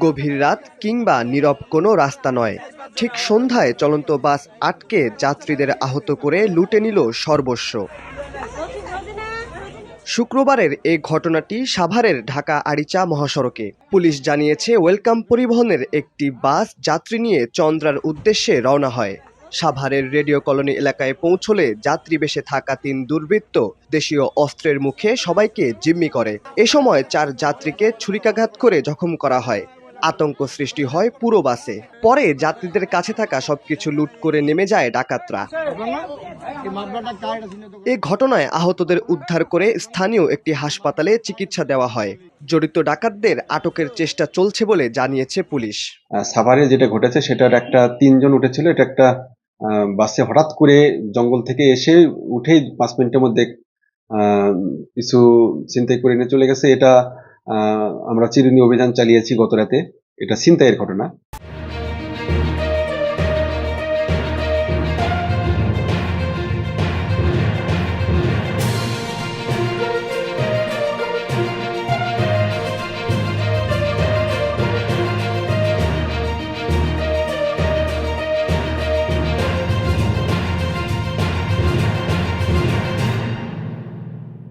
গভীর রাত কিংবা নীরব কোনো রাস্তা নয়। ঠিক সন্ধ্যায় চলন্ত বাস আটকে যাত্রীদের আহত করে লুটে নিল সর্বস্ব। শুক্রবারের এই ঘটনাটি সাভারের ঢাকা আরিচা মহাসড়কে। পুলিশ জানিয়েছে, ওয়েলকাম পরিবহনের একটি বাস যাত্রী নিয়ে চন্দ্রার উদ্দেশ্যে রওনা হয়। সাভারের রেডিও কলোনি এলাকায় পৌঁছলে যাত্রী বেশে থাকা তিন দুর্বৃত্ত দেশীয় অস্ত্রের মুখে সবাইকে জিম্মি করে। এ সময় চার যাত্রীকে ছুরিকাঘাত করে জখম করা হয়। আতঙ্ক সৃষ্টি হয় পুরো বাসে। পরে যাত্রীদের কাছে থাকা সবকিছু লুট করে নেমে যায় ডাকাতরা। এ ঘটনায় আহতদের উদ্ধার করে স্থানীয় একটি হাসপাতালে চিকিৎসা দেওয়া হয়। জড়িত ডাকাতদের আটকের চেষ্টা চলছে বলে জানিয়েছে পুলিশ। সাভারে যেটা ঘটেছে, সেটার একটা তিনজন উঠেছিল, এটা একটা বাসে হঠাৎ করে জঙ্গল থেকে এসে উঠেই পাঁচ মিনিটের মধ্যে কিছু চিন্তাই করে নিয়ে চলে গেছে। এটা আমরা চিরুনি অভিযান চালিয়েছি গত রাতে। এটা ছিনতাইয়ের ঘটনা।